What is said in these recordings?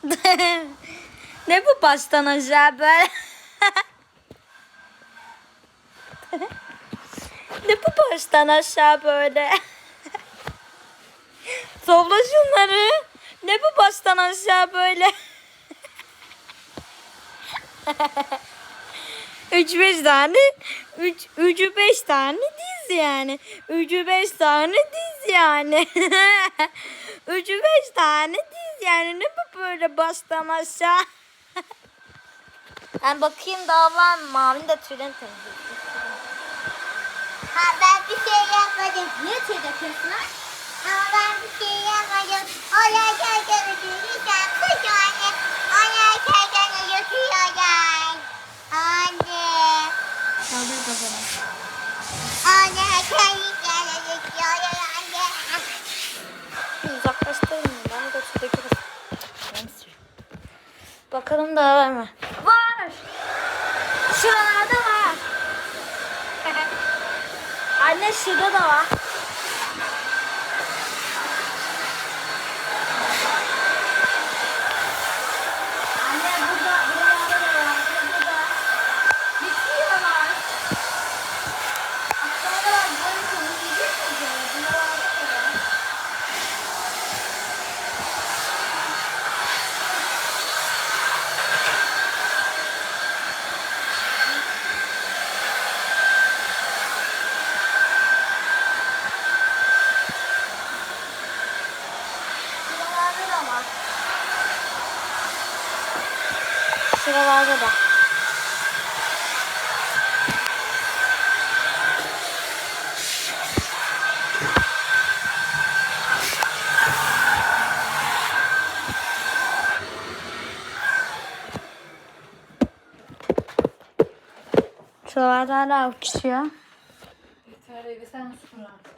ne bu baştan aşağı böyle? ne bu baştan aşağı böyle? Topla şunları. Ne bu baştan aşağı böyle? Üç beş tane, üç, üçü beş tane diz yani. Üçü beş tane diz yani. Üçü beş tane diz yani. Ne bu böyle baştan aşağı? ben bakayım daha var mı? Mavinin de tüylerini temizledim. Ha ben bir şey yapmadım. Niye tüy döküyorsun ha? Ama ben bir şey yapmadım. Duyursan kız anne. Olay çaydanı döküyorlar. Anne. Kaldır kafana. Anne Bakalım daha var mı? Var. Şuralarda var. Anne şurada da var. Anne burada, buralarda da var. Burada da. Bitiyorlar. Aşağıda var. Bunları temizleyecek miyiz? Buralarda da var. Şuralarda da var. Şuralarda da. Şuralarda hala uçuşuyor. Yeter evi sen süpür artık.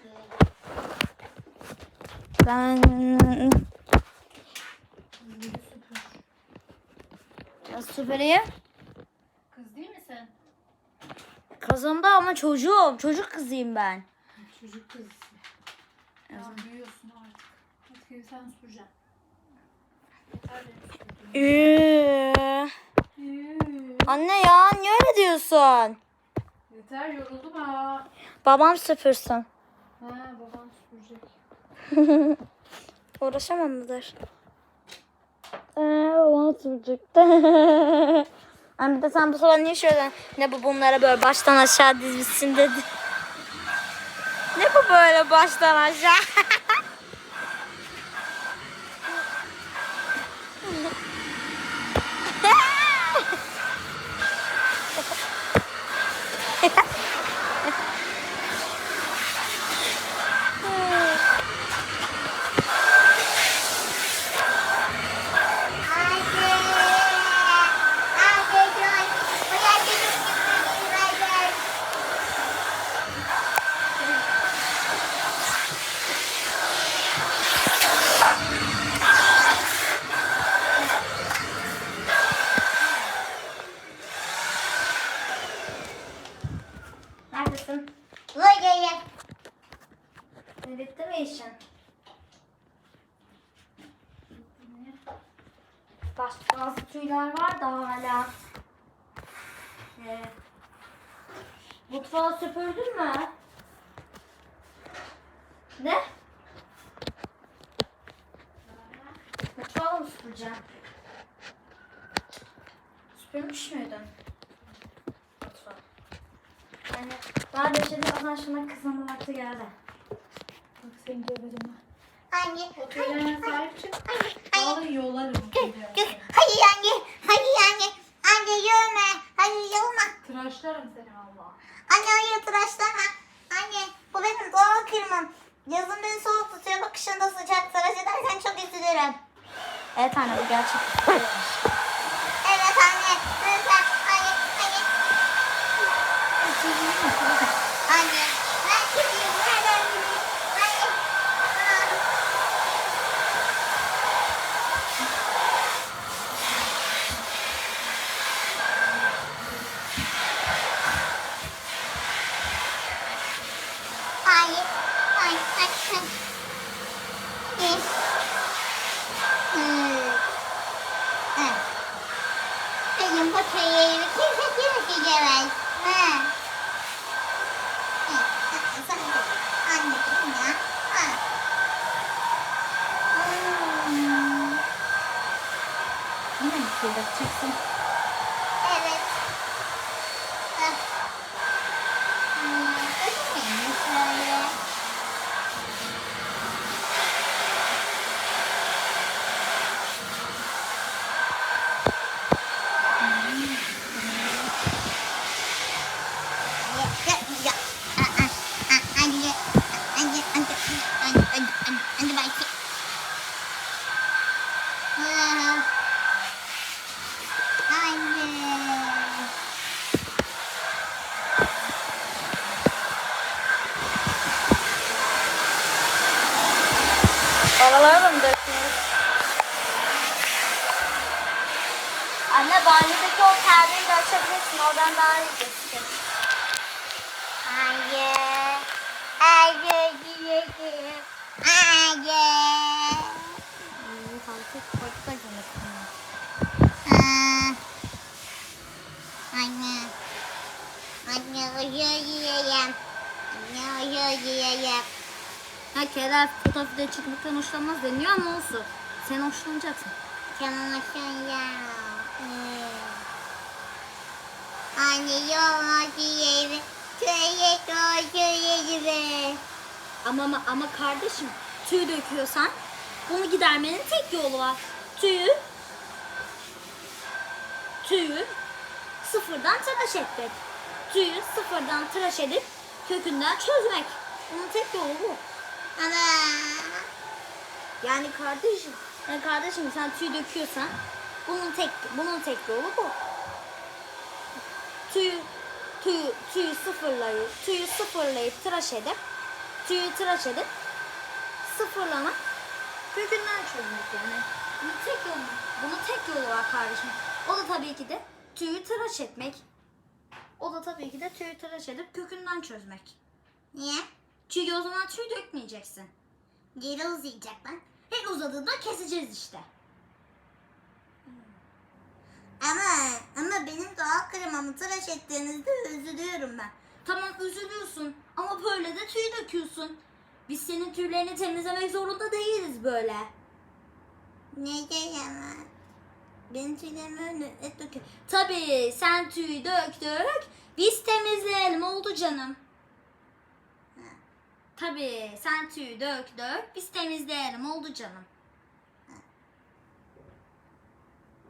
Ben nasıl süpüreyim? Kız değil misin? Kızım da ama çocuğum. Çocuk kızıyım ben. Çocuk kız. Tamam büyüyorsun artık. Evi sen süpürdüğüm. Ee, anne ya niye öyle diyorsun? Yeter yoruldum ha. Babam süpürsün. Ha babam süpürecek. Uğraşamam mıdır? Ee, babam süpürecekti. Anne de sen bu sabah niye şöyle ne bu bunlara böyle baştan aşağı dizmişsin dedi. Ne bu böyle baştan aşağı? Mutfağı mı süpüreceğim? Süpürmüş müydün? Mutfağı. Yani daha deşede o zaman şuna kızmanın vakti geldi. Bak seni ben. Anne. O tüylerine sahip çık. Vallahi yolarım. Hayır anne. Hayır anne. Anne yürüme. Hayır yürüme. Tıraşlarım seni valla. Anne hayır tıraşlama. Anne bu benim doğal kırmam. Yazın beni soğuk tutuyor. Bak kışında sıcak. Tıraş edersen çok üzülürüm. Evet anne bu gerçek. Evet anne. Lütfen. Anne. Anne. Anne. Ben gideyim. Nereden gideyim? Anne. Aa. Hayır. Hayır. Hayır. Hayır. Hmm. bakayım. Kimse kimse yemez. Ha. Evet, sen de. Anneciğim ya. Ha. Hmm. Yine mi fırlatacaksın? Evet. Ah. Hmm, öyle mi şöyle? Ya, ya, ya. Ah, ah, ah, Anne, anne, anne, anne, anne, anne, anne, belki. Ah. Anne. Aralara da mı döküyoruz? Anne banyodaki o perdeyi de açabilirsin. Oradan daha iyi gözükür. Anne. Anne. Anne. İyi, kalkıp korkma canım. Ah. Anne. Anne özür dileyim. Ha Kerem fotoğrafta çıkmaktan hoşlanmaz deniyor ama olsun. Sen hoşlanacaksın. Çamaşırlar. Anne yolma dileyim. Köye koşuyor Ama, ama, ama kardeşim tüy döküyorsan bunu gidermenin tek yolu var. Tüyü tüyü sıfırdan tıraş etmek. Tüyü sıfırdan tıraş edip kökünden çözmek. Bunun tek yolu bu. Ama Yani kardeşim, yani kardeşim sen tüy döküyorsan bunun tek bunun tek yolu bu. Tüyü tüyü tüyü sıfırlayıp tüyü sıfırlayıp tıraş edip tüyü tıraş edip sıfırlamak kökünden çözmek yani. Bunun tek yolu, bunun tek yolu var kardeşim. O da tabii ki de tüyü tıraş etmek. O da tabii ki de tüyü tıraş edip kökünden çözmek. niye? Çünkü o zaman tüy dökmeyeceksin. Geri uzayacak lan. Her uzadığında keseceğiz işte. Ama ama benim doğal kremamı tıraş ettiğinizde üzülüyorum ben. Tamam üzülüyorsun ama böyle de tüy döküyorsun. Biz senin tüylerini temizlemek zorunda değiliz böyle. Neden ama? Benim tüylerim öyle et döküyor. Tabii sen tüyü dök dök biz temizleyelim oldu canım. Tabii sen tüyü dök dök biz temizleyelim oldu canım.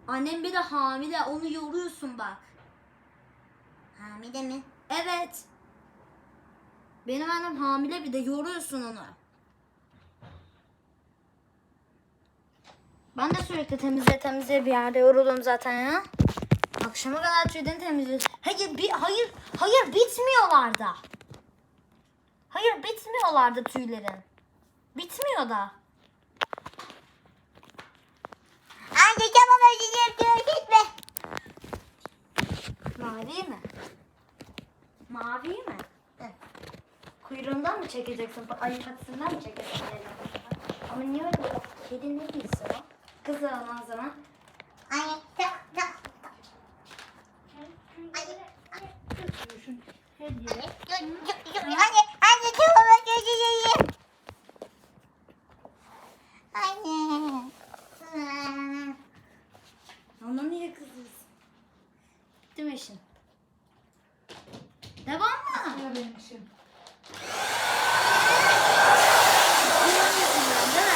Annem bir de hamile onu yoruyorsun bak. Hamile mi? Evet. Benim annem hamile bir de yoruyorsun onu. Ben de sürekli temizle temizle bir yerde yoruldum zaten ya. Akşama kadar tüyden temizliyoruz. Hayır, bir, hayır, hayır bitmiyorlar da. Hayır bitmiyorlar da tüylerin. Bitmiyor da. Anne tamam özür dilerim gitme. Mavi mi? Mavi mi? Kuyruğundan mı çekeceksin? Ay patisından mı çekeceksin? Ama niye öyle? Kedi ne diyorsun o? Kızı o zaman. Anne tamam tamam. Hediye. Anne, anne, anne tamam özür dileyim. Anne. Ona niye kızıyorsun? Bitti mi işin? Devam mı? Sıra benim işim. Değil mi?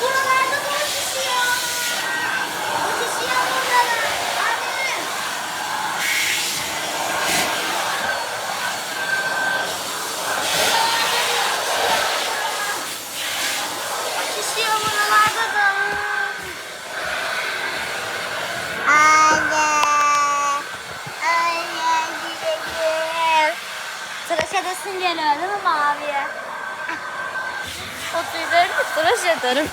Buralarda da şişiyor. O şişiyor buralar. Anne. Şişiyor buralarda da. Anne. Anne dileyim. Edesin geliyor değil mi maviye? O tüyleri de tıraş ederim.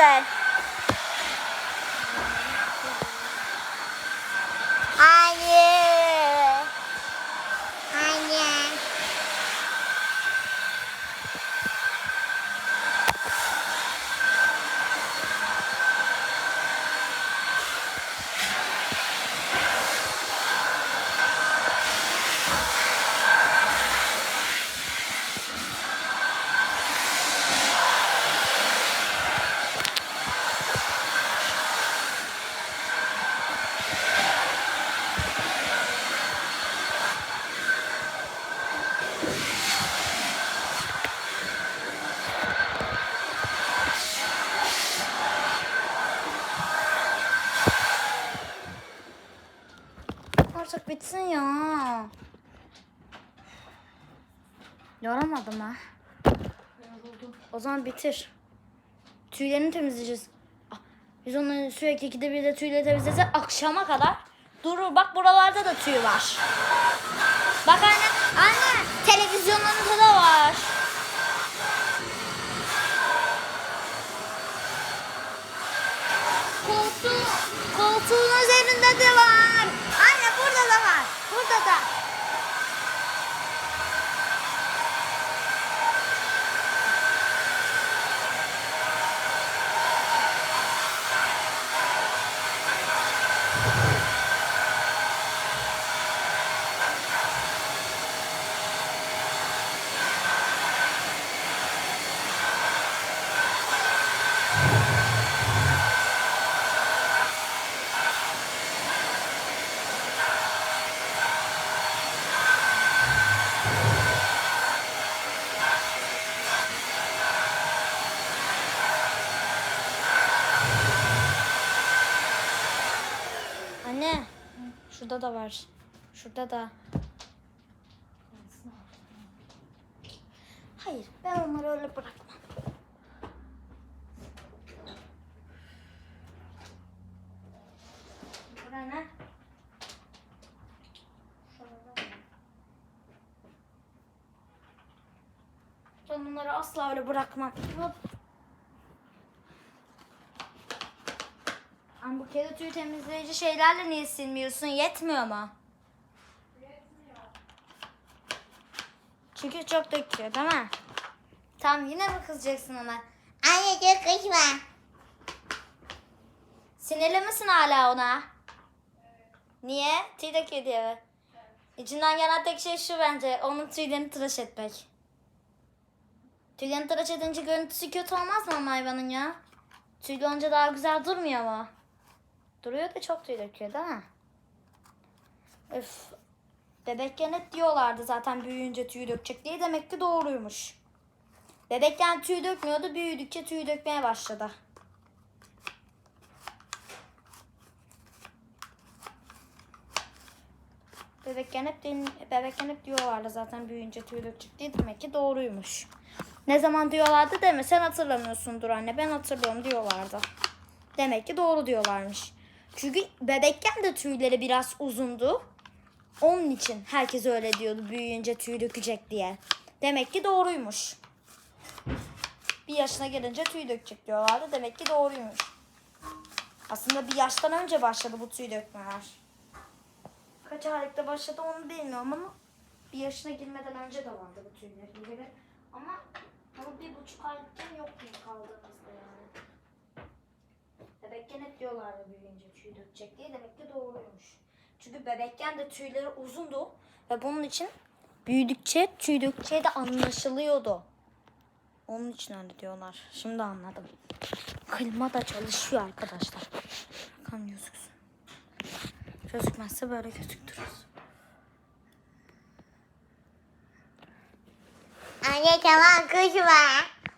在 Yoramadım ha. Yoruldum. O zaman bitir. Tüylerini temizleyeceğiz. Ah, Biz onu sürekli ikide bir de tüyleri temizlesek akşama kadar durur. Bak buralarda da tüy var. Bak anne, anne televizyonlarında da var. Koltuğu, koltuğun üzerinde de var. Anne burada da var. Burada da. Anne, da var. Şurada da. Hayır, ben onları öyle bırakmam. Bura ne? Şurada mı? Ben bunları asla öyle bırakmam. Hop. Ama bu kedi tüyü temizleyici şeylerle niye silmiyorsun? Yetmiyor mu? Çünkü çok döküyor değil mi? Tamam yine mi kızacaksın ona? Anne çok kızma. Sinirli misin hala ona? Niye? Tüy döküyor diye mi? İçinden gelen tek şey şu bence. Onun tüylerini tıraş etmek. Tüylerini tıraş edince görüntüsü kötü olmaz mı ama hayvanın ya? Tüylü olunca daha güzel durmuyor mu? Duruyor da çok tüy döküyor değil mi? Öf. Bebekken hep diyorlardı zaten büyüyünce tüy dökecek diye. Demek ki doğruymuş. Bebekken tüy dökmüyordu. Büyüdükçe tüy dökmeye başladı. Bebekken hep, din, bebekken diyorlardı zaten büyüyünce tüy dökecek diye. Demek ki doğruymuş. Ne zaman diyorlardı deme sen hatırlamıyorsundur anne ben hatırlıyorum diyorlardı. Demek ki doğru diyorlarmış. Çünkü bebekken de tüyleri biraz uzundu. Onun için herkes öyle diyordu büyüyünce tüy dökecek diye. Demek ki doğruymuş. Bir yaşına gelince tüy dökecek diyorlardı. Demek ki doğruymuş. Aslında bir yaştan önce başladı bu tüy dökmeler. Kaç aylıkta başladı onu bilmiyorum ama bir yaşına girmeden önce de vardı bu tüylerin gibi. Ama ama bir buçuk aylıkken yok mu kaldığımızda yani. Bebekken hep diyorlardı büyüyünce tüy dökecek diye. Demek ki doğruymuş. Çünkü bebekken de tüyleri uzundu ve bunun için büyüdükçe tüy dökeceği de anlaşılıyordu. Onun için öyle diyorlar. Şimdi anladım. Klima da çalışıyor arkadaşlar. Bakalım gözüksün. Gözükmezse böyle gözüktürürüz. Anne tamam kızma.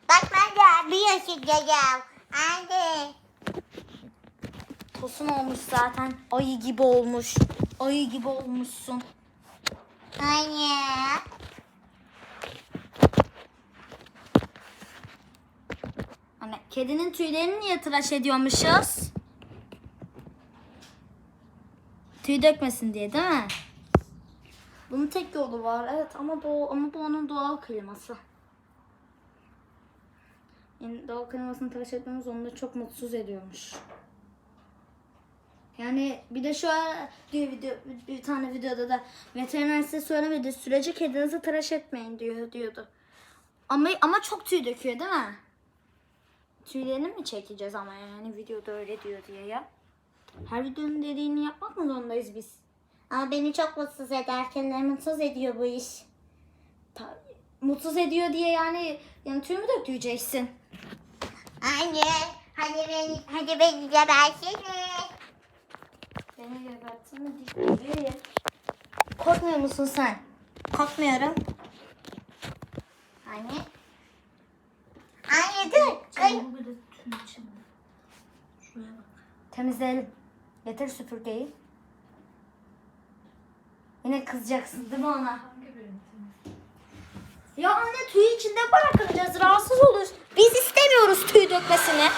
Bak ben de bir yaşındayım. Anne. Tosun olmuş zaten. Ayı gibi olmuş. Ayı gibi olmuşsun. Anne. Anne kedinin tüylerini niye tıraş ediyormuşuz? Tüy dökmesin diye değil mi? Bunun tek yolu var. Evet ama bu ama bu onun doğal kliması. Yani doğal kanamasını tıraş etmemiz onu da çok mutsuz ediyormuş. Yani bir de şu an diyor video, bir tane videoda da veteriner size söylemedi sürece kedinizi tıraş etmeyin diyor diyordu. Ama ama çok tüy döküyor değil mi? Tüylerini mi çekeceğiz ama yani videoda öyle diyor diye ya. Her videonun dediğini yapmak mı zorundayız biz? Ama beni çok mutsuz eder. Kendileri mutsuz ediyor bu iş. Ta- mutsuz ediyor diye yani yani tüy mü döktüreceksin? Anne, hadi beni, hadi beni gebersene. Beni geberttin mi. Korkmuyor musun sen? Korkmuyorum. Anne. Anne dur. Kay. Tüm içinde. Şuraya bak. Temizleyelim. Getir süpürgeyi. Yine kızacaksın değil mi ona? Hangi? Ya anne tüy içinde bırakacağız. Rahatsız oluruz. Biz istemiyoruz tüy dökmesini.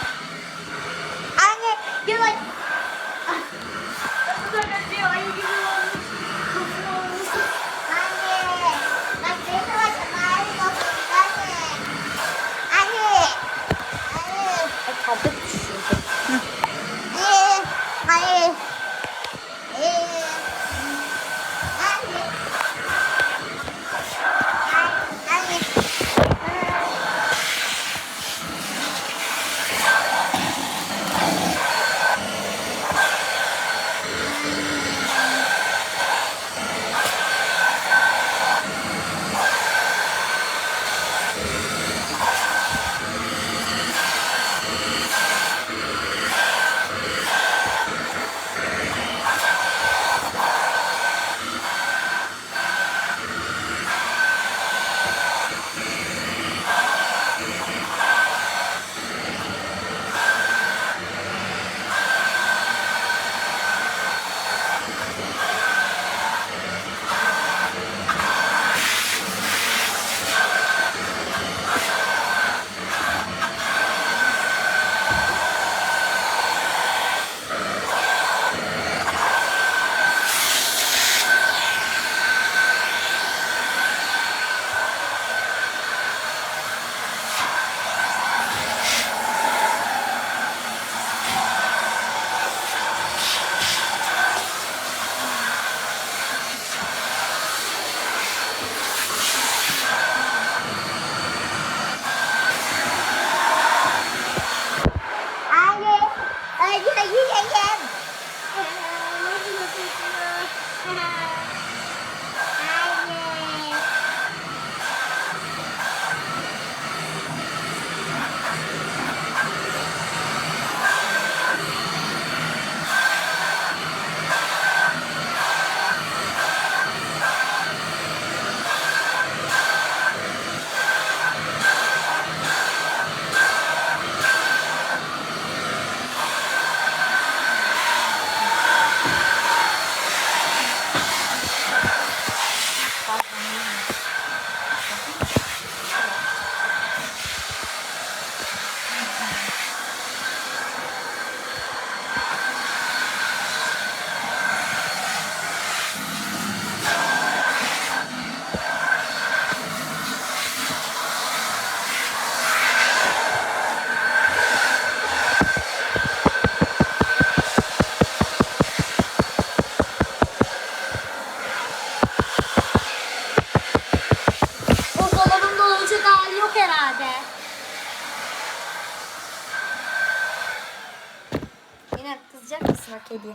Kediye?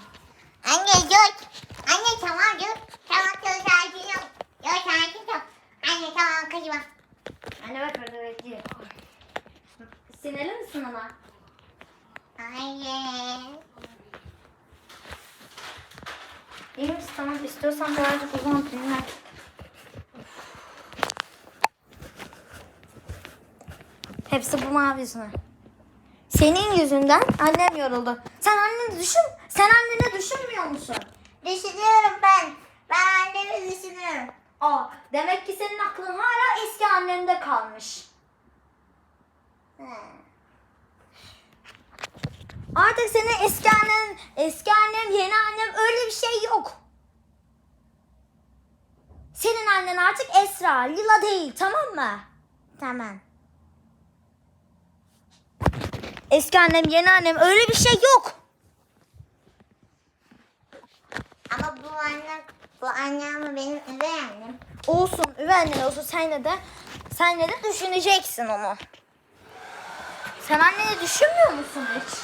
Anne dur. Anne tamam dur. Tamam dur sakin ol. Dur sakin ol. Anne tamam kızma. Anne bak orada bekliyor. Sinirli misin ona? Anne. İyi misin? Tamam istiyorsan birazcık uzan dinle. Hepsi bu mavi yüzüne. Senin yüzünden annem yoruldu. Sen anneni düşün. Sen anneni düşünmüyor musun? Düşünüyorum ben. Ben annemi düşünüyorum. Aa, demek ki senin aklın hala eski annende kalmış. Hı. Artık senin eski annen, eski annem, yeni annem öyle bir şey yok. Senin annen artık Esra, Lila değil tamam mı? Tamam. Eski annem, yeni annem öyle bir şey yok. Ama bu annem, bu annem benim üvey annem. Olsun, üvey annen olsun sen de sen de düşüneceksin onu. Sen anneni düşünmüyor musun hiç?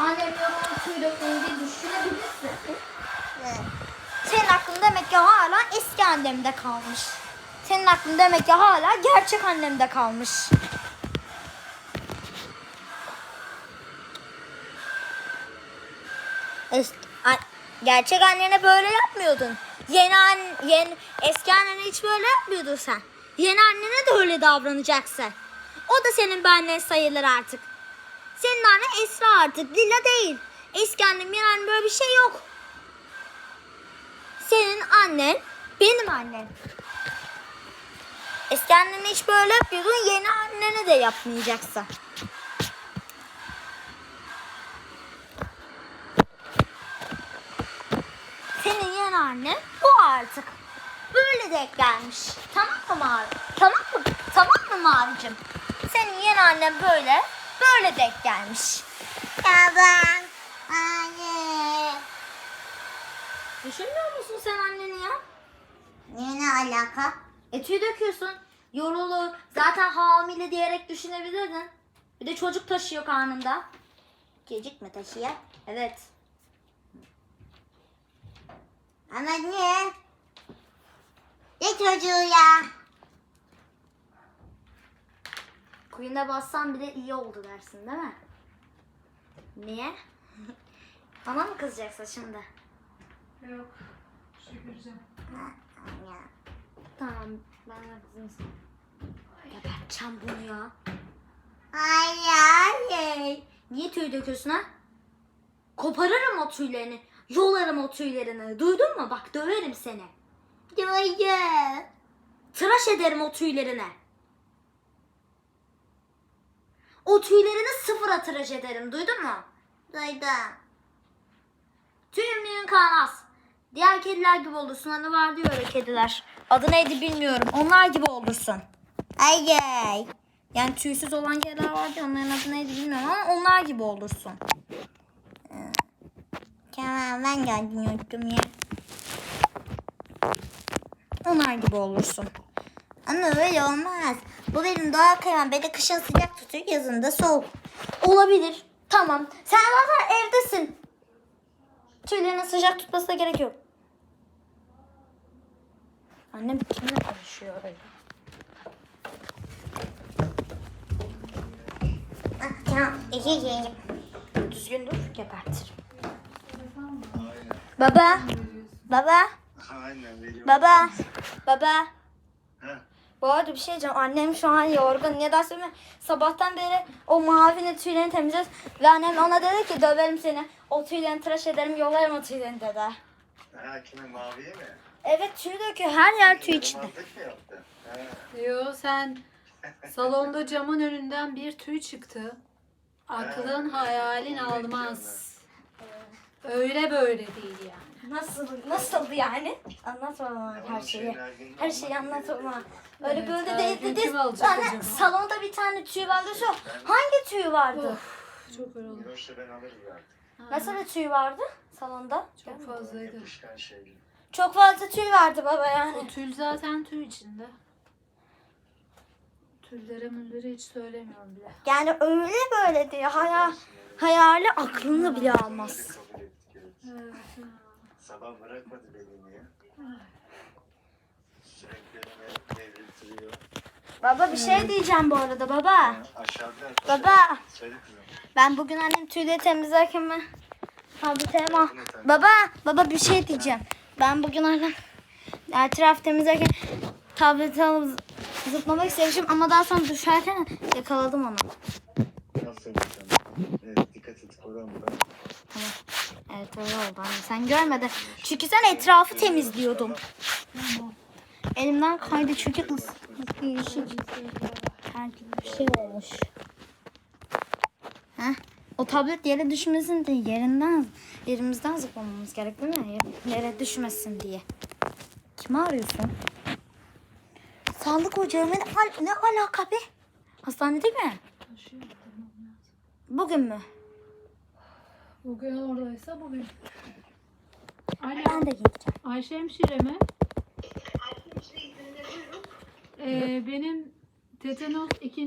Annem yorulur tüy dökmeyi düşünebilirsin. Evet. Senin aklın demek ki hala eski annemde kalmış. Senin aklın demek ki hala gerçek annemde kalmış. Es- a- gerçek annene böyle yapmıyordun. Yeni an, yeni, eski annene hiç böyle yapmıyordun sen. Yeni annene de öyle davranacaksın. O da senin bir annen sayılır artık. Senin annen Esra artık, Lila değil. Eski annem, yeni annem böyle bir şey yok. Senin annen benim annem. Eski annene hiç böyle yapıyordun, yeni annene de yapmayacaksın. Senin yeni annen bu artık. Böyle denk gelmiş. Tamam mı Mavi? Tamam mı? Tamam mı Mavicim? Senin yeni annen böyle, böyle denk gelmiş. Tamam. Anne. Düşünmüyor musun sen anneni ya? Niye ne alaka? E tüy döküyorsun. Yorulur. Zaten hamile diyerek düşünebilirdin. Bir de çocuk taşıyor karnında. Gecikme taşıyor. Evet. Ama niye? Ne çocuğu ya? Kuyuna bassan bile iyi oldu dersin değil mi? Niye? Bana mı kızacaksın şimdi? Yok. Şükürcem. Ya. Tamam ben de kızım. Geberteceğim bunu ya. Hayır, hayır. Niye tüy döküyorsun ha? Koparırım o tüylerini. Yolarım o tüylerini. Duydun mu? Bak döverim seni. Duydum. Tıraş ederim o tüylerini. O tüylerini sıfıra tıraş ederim. Duydun mu? Duydum. Tüyün müyün kalmaz. Diğer kediler gibi olursun. Hani var diyor öyle kediler. Adı neydi bilmiyorum. Onlar gibi olursun. Hayır. Yani tüysüz olan kediler var diyor. Onların adı neydi bilmiyorum ama onlar gibi olursun. Tamam ben de unuttum ya. Onlar gibi olursun. Ama öyle olmaz. Bu benim doğal kıyamam. Beni kışın sıcak tutuyor, yazın da soğuk. Olabilir. Tamam. Sen zaten evdesin. Tüylerinin sıcak tutmasına gerek yok. Annem kimle konuşuyor öyle? Ah, tamam. İki iki. Düzgün dur, gebertirim. Baba, baba, Aynen veriyorum. baba, baba. Heh. Bu arada bir şey diyeceğim. Annem şu an yorgun. Neden söyleyeyim mi? Sabahtan beri o mavinin tüylerini temizliyoruz. Ve annem ona dedi ki döverim seni. O tüylerini tıraş ederim, yolarım o tüylerini dedi. Ha kime maviye mi? Evet tüy döküyor. Her yer tüy içinde. Yo sen salonda camın önünden bir tüy çıktı. Aklın hayalin almaz. Öyle böyle değil yani. Nasıl, nasıldı yani? Anlat bana her şeyi. Her şeyi anlat bana. Öyle Evet, böyle değil gün dedi. kim alacak Yani acaba? salonda bir tane tüy vardı şu. Hangi tüy vardı? Of, çok yoruldum. Yoksa ben alırım artık. Nasıl bir tüy vardı salonda? Çok fazlaydı. Yapışkan. Çok fazla tüy vardı baba O yani. tül zaten tüy içinde. Tüllere müllere hiç söylemiyorum bile. Yani öyle böyle diye hayal, hayali aklını bile almaz. Kabul. Sabah bırakmadı beni ya. Sürekli beni devriltiriyor. Baba bir şey diyeceğim bu arada baba. Aşağıda. Baba. Söyle kızım. Ben bugün annem tüyleri temizlerken ben Abi tema. Baba, baba bir şey diyeceğim. Ben bugün annem etraf temizlerken tableti alıp zıplamak istemişim ama daha sonra düşerken yakaladım onu. Nasıl? Evet dikkat et koran buradan. Evet öyle oldu anne. Sen görmedin. Çünkü sen etrafı temizliyordun. Elimden kaydı çünkü gibi bir şey olmuş. Heh. O tablet yere düşmesin diye yerinden yerimizden zıplamamız gerek değil mi? Yere düşmesin diye. Kimi arıyorsun? Sağlık ocağı mı? Ne, al- ne alaka be? Hastanede mi? Bugün mü? Bugün oradaysa bugün. Alo. Ben de gideceğim. Ayşe hemşire mi? Ee, benim tetanos ikinci